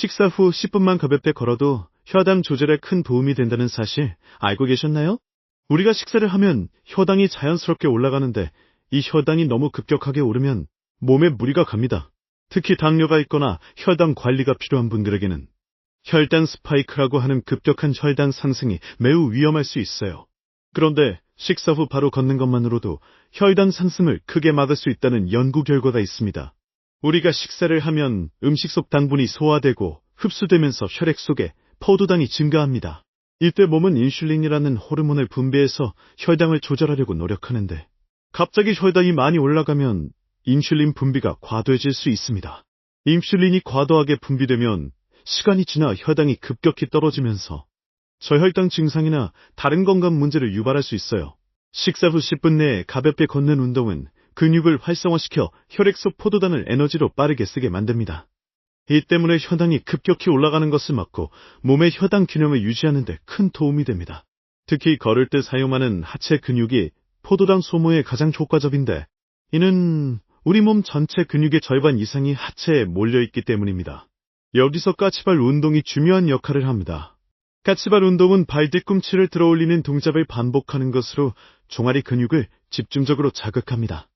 식사 후 10분만 가볍게 걸어도 혈당 조절에 큰 도움이 된다는 사실 알고 계셨나요? 우리가 식사를 하면 혈당이 자연스럽게 올라가는데 이 혈당이 너무 급격하게 오르면 몸에 무리가 갑니다. 특히 당뇨가 있거나 혈당 관리가 필요한 분들에게는 혈당 스파이크라고 하는 급격한 혈당 상승이 매우 위험할 수 있어요. 그런데 식사 후 바로 걷는 것만으로도 혈당 상승을 크게 막을 수 있다는 연구 결과가 있습니다. 우리가 식사를 하면 음식 속 당분이 소화되고 흡수되면서 혈액 속에 포도당이 증가합니다. 이때 몸은 인슐린이라는 호르몬을 분비해서 혈당을 조절하려고 노력하는데 갑자기 혈당이 많이 올라가면 인슐린 분비가 과도해질 수 있습니다. 인슐린이 과도하게 분비되면 시간이 지나 혈당이 급격히 떨어지면서 저혈당 증상이나 다른 건강 문제를 유발할 수 있어요. 식사 후 10분 내에 가볍게 걷는 운동은 근육을 활성화시켜 혈액 속 포도당을 에너지로 빠르게 쓰게 만듭니다. 이 때문에 혈당이 급격히 올라가는 것을 막고 몸의 혈당 균형을 유지하는 데 큰 도움이 됩니다. 특히 걸을 때 사용하는 하체 근육이 포도당 소모에 가장 효과적인데 이는 우리 몸 전체 근육의 절반 이상이 하체에 몰려있기 때문입니다. 여기서 까치발 운동이 중요한 역할을 합니다. 까치발 운동은 발 뒤꿈치를 들어올리는 동작을 반복하는 것으로 종아리 근육을 집중적으로 자극합니다.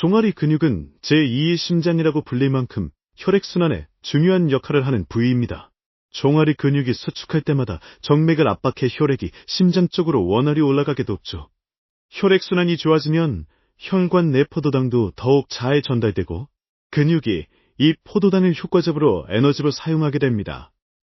종아리 근육은 제2의 심장이라고 불릴 만큼 혈액순환에 중요한 역할을 하는 부위입니다. 종아리 근육이 수축할 때마다 정맥을 압박해 혈액이 심장 쪽으로 원활히 올라가게 돕죠. 혈액순환이 좋아지면 혈관 내 포도당도 더욱 잘 전달되고 근육이 이 포도당을 효과적으로 에너지로 사용하게 됩니다.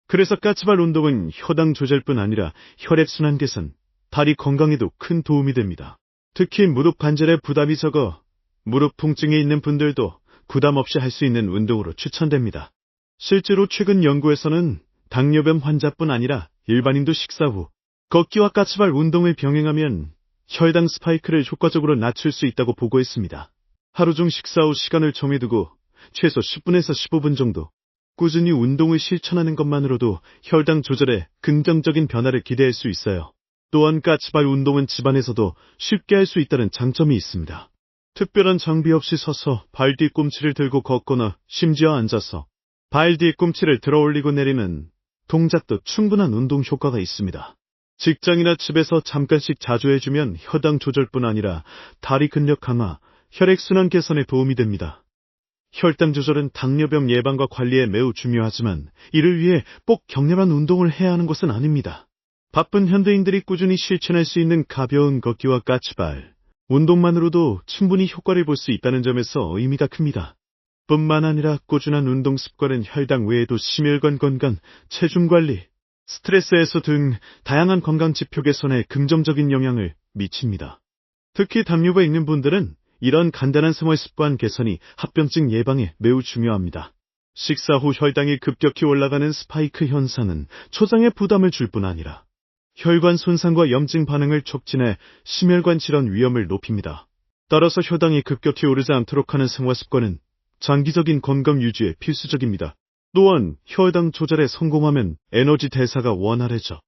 그래서 까치발 운동은 혈당 조절뿐 아니라 혈액순환 개선, 다리 건강에도 큰 도움이 됩니다. 특히 무릎 관절에 부담이 적어 무릎 통증이 있는 분들도 부담 없이 할 수 있는 운동으로 추천됩니다. 실제로 최근 연구에서는 당뇨병 환자뿐 아니라 일반인도 식사 후 걷기와 까치발 운동을 병행하면 혈당 스파이크를 효과적으로 낮출 수 있다고 보고했습니다. 하루 중 식사 후 시간을 정해두고 최소 10분에서 15분 정도 꾸준히 운동을 실천하는 것만으로도 혈당 조절에 긍정적인 변화를 기대할 수 있어요. 또한 까치발 운동은 집안에서도 쉽게 할 수 있다는 장점이 있습니다. 특별한 장비 없이 서서 발 뒤꿈치를 들고 걷거나 심지어 앉아서 발 뒤꿈치를 들어 올리고 내리는 동작도 충분한 운동 효과가 있습니다. 직장이나 집에서 잠깐씩 자주 해주면 혈당 조절뿐 아니라 다리 근력 강화, 혈액순환 개선에 도움이 됩니다. 혈당 조절은 당뇨병 예방과 관리에 매우 중요하지만 이를 위해 꼭 격렬한 운동을 해야 하는 것은 아닙니다. 바쁜 현대인들이 꾸준히 실천할 수 있는 가벼운 걷기와 까치발, 운동만으로도 충분히 효과를 볼 수 있다는 점에서 의미가 큽니다. 뿐만 아니라 꾸준한 운동 습관은 혈당 외에도 심혈관 건강, 체중 관리, 스트레스 해소 등 다양한 건강 지표 개선에 긍정적인 영향을 미칩니다. 특히 당뇨가 있는 분들은 이런 간단한 생활 습관 개선이 합병증 예방에 매우 중요합니다. 식사 후 혈당이 급격히 올라가는 스파이크 현상은 초장에 부담을 줄 뿐 아니라 혈관 손상과 염증 반응을 촉진해 심혈관 질환 위험을 높입니다. 따라서 혈당이 급격히 오르지 않도록 하는 생활 습관은 장기적인 건강 유지에 필수적입니다. 또한 혈당 조절에 성공하면 에너지 대사가 원활해져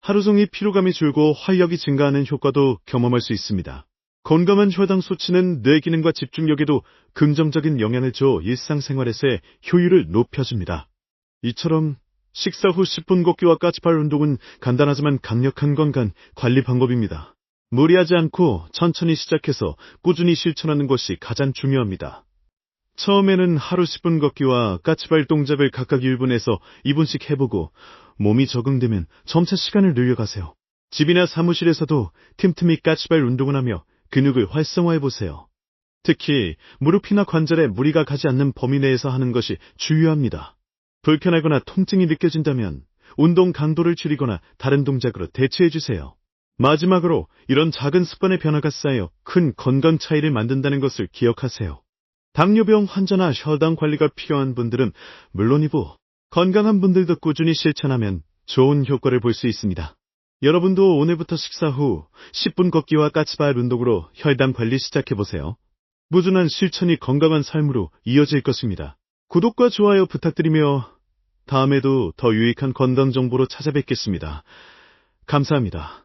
하루 종일 피로감이 줄고 활력이 증가하는 효과도 경험할 수 있습니다. 건강한 혈당 수치는 뇌 기능과 집중력에도 긍정적인 영향을 줘 일상생활에서의 효율을 높여줍니다. 이처럼 식사 후 10분 걷기와 까치발 운동은 간단하지만 강력한 건강 관리 방법입니다. 무리하지 않고 천천히 시작해서 꾸준히 실천하는 것이 가장 중요합니다. 처음에는 하루 10분 걷기와 까치발 동작을 각각 1분에서 2분씩 해보고 몸이 적응되면 점차 시간을 늘려가세요. 집이나 사무실에서도 틈틈이 까치발 운동을 하며 근육을 활성화해보세요. 특히 무릎이나 관절에 무리가 가지 않는 범위 내에서 하는 것이 중요합니다. 불편하거나 통증이 느껴진다면 운동 강도를 줄이거나 다른 동작으로 대체해주세요. 마지막으로 이런 작은 습관의 변화가 쌓여 큰 건강 차이를 만든다는 것을 기억하세요. 당뇨병 환자나 혈당 관리가 필요한 분들은 물론이고 건강한 분들도 꾸준히 실천하면 좋은 효과를 볼 수 있습니다. 여러분도 오늘부터 식사 후 10분 걷기와 까치발 운동으로 혈당 관리 시작해보세요. 무준한 실천이 건강한 삶으로 이어질 것입니다. 구독과 좋아요 부탁드리며 다음에도 더 유익한 건강 정보로 찾아뵙겠습니다. 감사합니다.